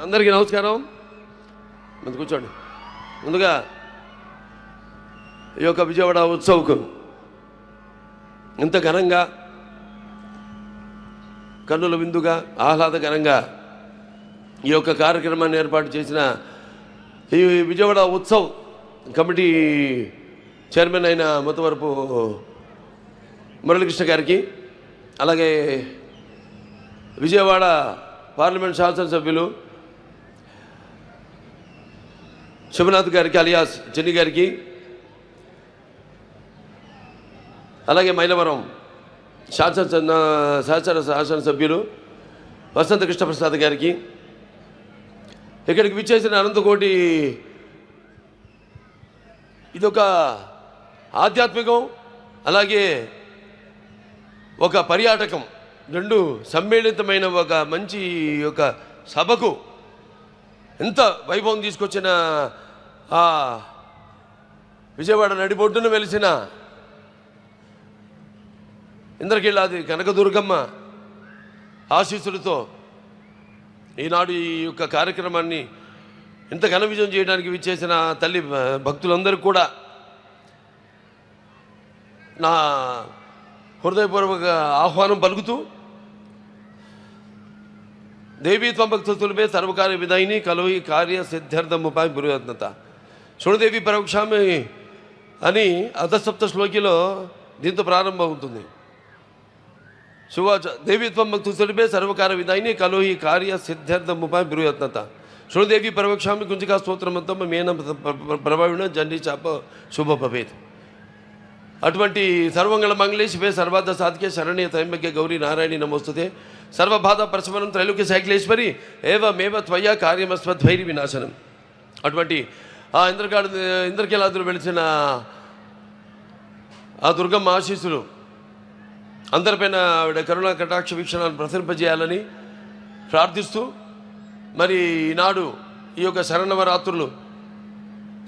అందరికీ నమస్కారం. ముందు కూర్చోండి. ముందుగా ఈ యొక్క విజయవాడ ఉత్సవకు ఇంత ఘనంగా కన్నుల విందుగా ఆహ్లాదకరంగా ఈ యొక్క కార్యక్రమాన్ని ఏర్పాటు చేసిన ఈ విజయవాడ ఉత్సవ్ కమిటీ చైర్మన్ అయిన మొత్తవరపు మురళీకృష్ణ గారికి అలాగే విజయవాడ పార్లమెంట్ శాసనసభ్యులు శుభనాథ్ గారికి అలియాస్ చెన్ని గారికి అలాగే మైలవరం శాసన శాసన శాసనసభ్యులు వసంత కృష్ణప్రసాద్ గారికి ఇక్కడికి విచ్చేసిన అనంతకోటి ఇదొక ఆధ్యాత్మికం అలాగే ఒక పర్యాటకం రెండు సమ్మేళితమైన ఒక మంచి ఒక సభకు ఎంత వైభవం తీసుకొచ్చిన విజయవాడ నడిబొడ్డున వెలిసిన ఇంద్రకీళ్ళాది కనకదుర్గమ్మ ఆశీస్సులతో ఈనాడు ఈ యొక్క కార్యక్రమాన్ని ఇంత ఘన విజయం చేయడానికి విచ్చేసిన తల్లి భక్తులందరూ కూడా నా హృదయపూర్వక ఆహ్వానం పలుకుతూ దేవీ భక్తులమే సర్వకార్య విధాయిని కలువి కార్య సిద్ధార్థముపై బృహత్నత సుణదేవి పరోక్షామి అని అధసప్త శ్లోకిలో దీంతో ప్రారంభం అవుతుంది. శివాచ దేవి త్వంభక్తులపై సర్వకార విధాయిని కలోహి కార్య సిద్ధార్థముపై బృహత్నత శృణదేవి పరోక్షామి కుంజికా స్తోత్రమంతం మేన ప్రభావిణ జండి చాప శుభ భవేత్ అటువంటి సర్వంగళ మంగళే శివే సర్వార్థ సాధికే శరణ్య త్రయంబక్య గౌరీ నారాయణి నమోస్తుతే. సర్వబాధ ప్రశమనం త్రైలోక్య శైక్లేశ్వరి ఏవమేవ త్వయ కార్యమస్వద్వైరి వినాశనం. అటువంటి ఆ ఇంద్రకాడు ఇంద్రకీలాదులు వెలిచిన ఆ దుర్గమ్మ ఆశీస్సులు? అందరిపైన ఆవిడ కరుణా కటాక్ష వీక్షణాలను ప్రసరింపజేయాలని ప్రార్థిస్తూ మరి ఈనాడు ఈ యొక్క శరణవరాత్రులు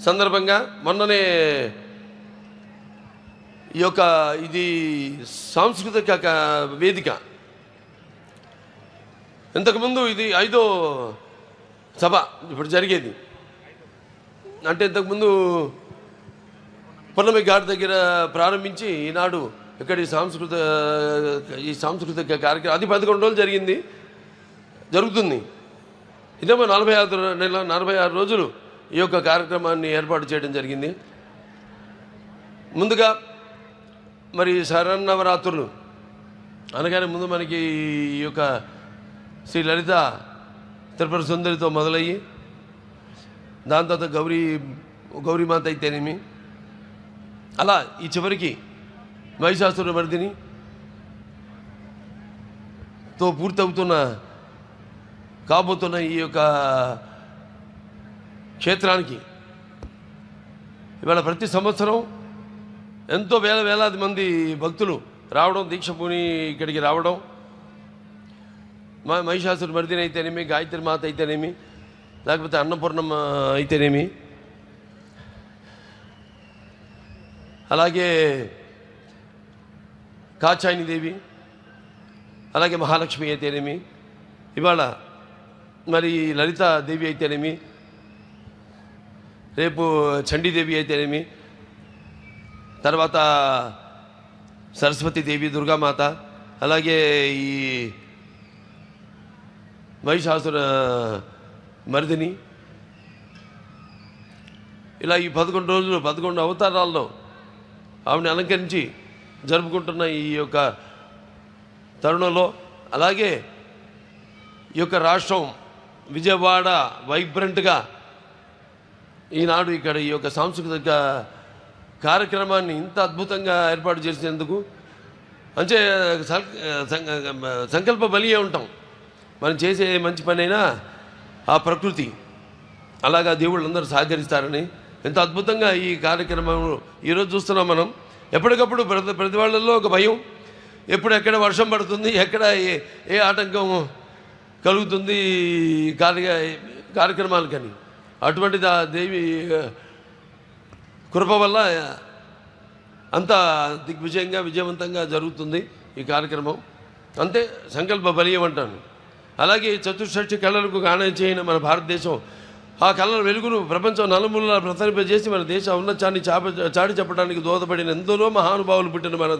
సందర్భంగా మొన్ననే ఈ యొక్క ఇది సాంస్కృతిక వేదిక. ఇంతకుముందు ఇది ఐదో సభ ఇప్పుడు జరిగేది. అంటే ఇంతకుముందు పున్నమి ఘాట్ దగ్గర ప్రారంభించి ఈనాడు ఇక్కడ ఈ సాంస్కృతిక ఈ సాంస్కృతిక కార్యక్రమం అది పదకొండు రోజులు జరిగింది. జరుగుతుంది. ఇదేమో నలభై ఆరు నెల నలభై ఆరు రోజులు ఈ యొక్క కార్యక్రమాన్ని ఏర్పాటు చేయడం జరిగింది. ముందుగా మరి శరన్నవరాత్రులు. అనగానే ముందు మనకి ఈ యొక్క శ్రీ లలిత త్రిపుర సుందరితో మొదలయ్యి దాని తర్వాత గౌరీ గౌరీమాత అయితేనేమి? అలా ఈ చివరికి మహిషాసుర మర్దిని తో పూర్తవుతున్న కాబోతున్న ఈ యొక్క క్షేత్రానికి ఇవాళ ప్రతి సంవత్సరం ఎంతో వేల వేలాది మంది భక్తులు రావడం దీక్ష పూని ఇక్కడికి రావడం మా మహిషాసురు మర్దిని అయితేనేమి గాయత్రి మాత అయితేనేమి లేకపోతే అన్నపూర్ణమ్మ అయితేనేమి? అలాగే కాచాయిని దేవి అలాగే మహాలక్ష్మి అయితేనేమి? ఇవాళ మరి లలిత దేవి అయితేనేమి? రేపు చండీదేవి అయితేనేమి? తర్వాత సరస్వతి దేవి దుర్గామాత అలాగే ఈ మహిషాసుర మరిదిని. ఇలా ఈ పదకొండు రోజులు పదకొండు అవతారాల్లో ఆవిడని అలంకరించి జరుపుకుంటున్న ఈ యొక్క తరుణంలో అలాగే ఈ యొక్క రాష్ట్రం విజయవాడ వైబ్రెంట్గా ఈనాడు ఇక్కడ ఈ యొక్క సాంస్కృతిక కార్యక్రమాన్ని ఇంత అద్భుతంగా ఏర్పాటు చేసినందుకు అంటే సంకల్ప బలియే ఉంటాం. మనం చేసే మంచి పనైనా ఆ ప్రకృతి అలాగా దేవుళ్ళు అందరూ సహకరిస్తారని ఎంత అద్భుతంగా ఈ కార్యక్రమం ఈరోజు చూస్తున్నాం మనం. ఎప్పటికప్పుడు ప్రతి ప్రతి వాళ్ళల్లో ఒక భయం. ఎప్పుడు ఎక్కడ వర్షం పడుతుంది ఎక్కడ ఏ ఏ ఆటంకం కలుగుతుంది ఈ కార్య కార్యక్రమాలకని. అటువంటిది ఆ దేవి కృప వల్ల అంత దిగ్విజయంగా విజయవంతంగా జరుగుతుంది ఈ కార్యక్రమం. అంతే సంకల్ప బలీయం అంటాను. అలాగే చతుర్షష్టి కళలకు గానం చేయని మన భారతదేశం ఆ కళల వెలుగును ప్రపంచం నలుమూలలా ప్రసరింపజేసి మన దేశ ఉన్నతాన్ని చాప చాటి చెప్పడానికి దోహదపడిన ఎందరో మహానుభావులు పుట్టిన మన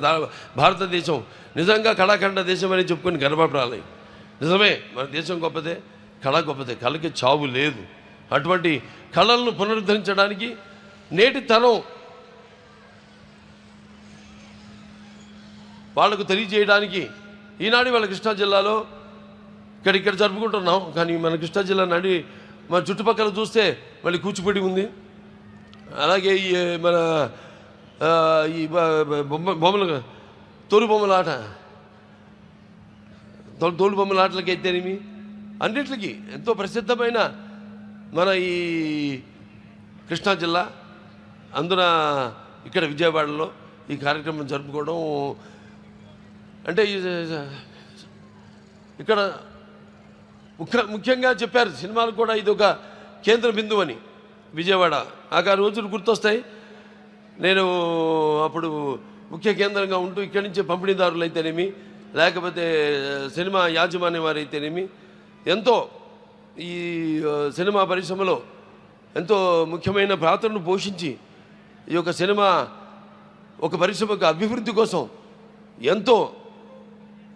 భారతదేశం. నిజంగా కళాఖండ దేశం అని చెప్పుకొని గర్వపడాలి నిజమే మన దేశం గొప్పదే కళ గొప్పదే కళకి చావు లేదు. అటువంటి కళలను పునరుద్ధరించడానికి నేటి తరం వాళ్ళకు తెలియజేయడానికి ఈనాడు వాళ్ళ కృష్ణా జిల్లాలో ఇక్కడ ఇక్కడ జరుపుకుంటున్నాం. కానీ మన కృష్ణా జిల్లా నడి మన చుట్టుపక్కల చూస్తే మళ్ళీ కూచిపూడి ఉంది. అలాగే ఈ మన ఈ బొమ్మ బొమ్మలు తోలు బొమ్మల ఆట. తోలు బొమ్మల ఆటలకి అయితేనేమి అన్నిటికీ ఎంతో ప్రసిద్ధమైన మన ఈ కృష్ణా జిల్లా. అందున ఇక్కడ విజయవాడలో ఈ కార్యక్రమం జరుపుకోవడం. అంటే ఇక్కడ ముఖ్య ముఖ్యంగా చెప్పారు సినిమాలు కూడా ఇది ఒక కేంద్ర బిందువు అని విజయవాడ. నాకు ఆ రోజులు గుర్తొస్తాయి. నేను అప్పుడు ముఖ్య కేంద్రంగా ఉంటూ ఇక్కడి నుంచే పంపిణీదారులు అయితేనేమి లేకపోతే సినిమా యాజమాన్యం వారు అయితేనేమి ఎంతో ఈ సినిమా పరిశ్రమలో ఎంతో ముఖ్యమైన పాత్రను పోషించి ఈ యొక్క సినిమా ఒక పరిశ్రమకు అభివృద్ధి కోసం ఎంతో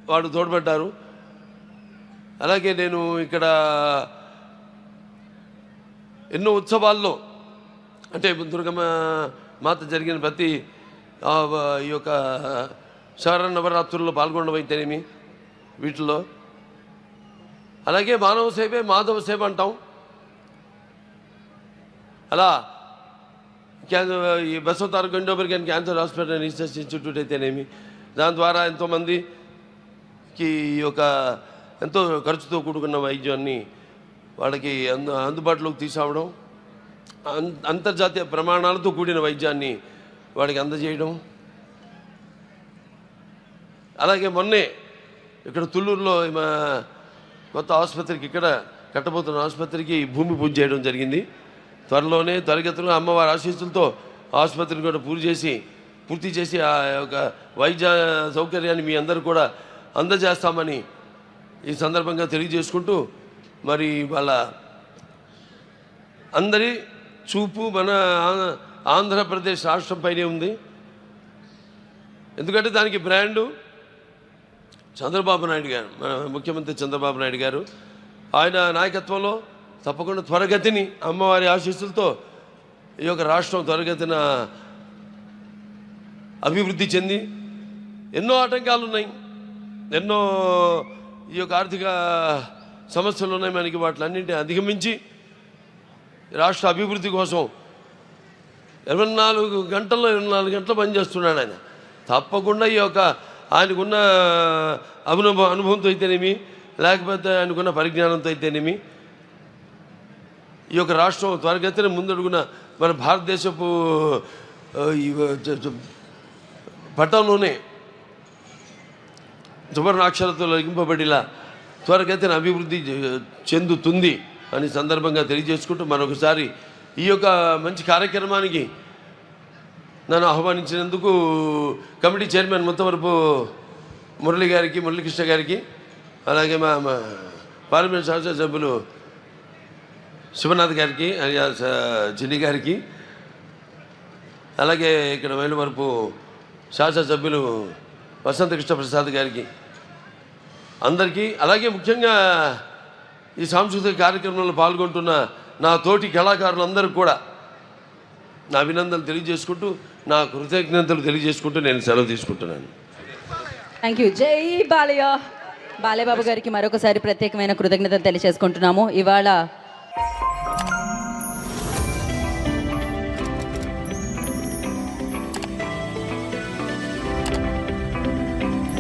వాడు తోడ్పడ్డారు. అలాగే నేను ఇక్కడ ఎన్నో ఉత్సవాల్లో అంటే దుర్గమ్మ మాత జరిగిన ప్రతి ఈ యొక్క శరణ నవరాత్రుల్లో పాల్గొనడం వీటిలో అలాగే మానవ సేవే మాధవ సేవ అంటాం. అలా క్యాన్సర్ ఈ Basavataraka Indo American cancer hospital research institute అయితేనేమి దాని ద్వారా ఎంతోమందికి ఈ యొక్క ఎంతో ఖర్చుతో కూడుకున్న వైద్యాన్ని వాళ్ళకి అందు అందుబాటులోకి తీసుకురావడం అం- అంతర్జాతీయ ప్రమాణాలతో కూడిన వైద్యాన్ని వాడికి అందజేయడం. అలాగే మొన్నే ఇక్కడ తుళ్ళూరులో మా కొత్త ఆసుపత్రికి ఇక్కడ కట్టబోతున్న ఆసుపత్రికి భూమి పూజ చేయడం జరిగింది. త్వరలోనే త్వరగతిలో అమ్మవారి ఆశీస్సులతో ఆసుపత్రిని కూడా పూర్తి చేసి పూర్తి చేసి ఆ యొక్క వైద్య సౌకర్యాన్ని మీ అందరూ కూడా అందజేస్తామని ఈ సందర్భంగా తెలియజేసుకుంటూ మరి వాళ్ళ అందరి చూపు మన ఆ- ఆంధ్రప్రదేశ్ రాష్ట్రంపైనే ఉంది. ఎందుకంటే దానికి బ్రాండు చంద్రబాబు నాయుడు గారు మన ముఖ్యమంత్రి చంద్రబాబు నాయుడు గారు ఆయన నాయకత్వంలో తప్పకుండా త్వరగతిని అమ్మవారి ఆశీస్సులతో ఈ యొక్క రాష్ట్రం త్వరగతిన అభివృద్ధి చెంది ఎన్నో ఆటంకాలు ఉన్నాయి ఎన్నో ఈ యొక్క ఆర్థిక సమస్యలు ఉన్నాయి మనకి వాటిలన్నింటినీ అధిగమించి రాష్ట్ర అభివృద్ధి కోసం ఇరవై నాలుగు గంటల్లో ఇరవై నాలుగు గంటలు పనిచేస్తున్నాడు ఆయన. తప్పకుండా ఈ యొక్క ఆయనకున్న అనుభవ అనుభవంతో అయితేనేమి లేకపోతే ఆయనకున్న పరిజ్ఞానంతో అయితేనేమి ఈ యొక్క రాష్ట్రం త్వరగతిన ముందడుగున మన భారతదేశపు ఈ పట్టంలోనే సువర్ణాక్షరతో లెగింపబడిలా త్వరగతిన అభివృద్ధి చె- చెందుతుంది అని సందర్భంగా తెలియజేసుకుంటూ మరొకసారి ఈ యొక్క మంచి కార్యక్రమానికి నన్ను ఆహ్వానించినందుకు కమిటీ చైర్మన్ మొత్తవరపు మురళి గారికి మురళీకృష్ణ గారికి అలాగే మా మా పార్లమెంట్ శాసనసభ్యులు శివనాథ్ గారికి జిన్ని గారికి అలాగే ఇక్కడ వేలువరపు శాసనసభ్యులు వసంత కృష్ణప్రసాద్ గారికి. అందరికీ అలాగే ముఖ్యంగా ఈ సాంస్కృతిక కార్యక్రమంలో పాల్గొంటున్న నా తోటి కళాకారులందరూ కూడా నా అభినందనలు తెలియజేసుకుంటూ నా కృతజ్ఞతలు తెలియజేసుకుంటూ నేను సెలవు తీసుకుంటున్నాను. థ్యాంక్ యూ జై బాలయ్య. బాలయ్యబాబు గారికి మరొకసారి ప్రత్యేకమైన కృతజ్ఞతలు తెలియజేసుకుంటున్నాము. ఇవాళ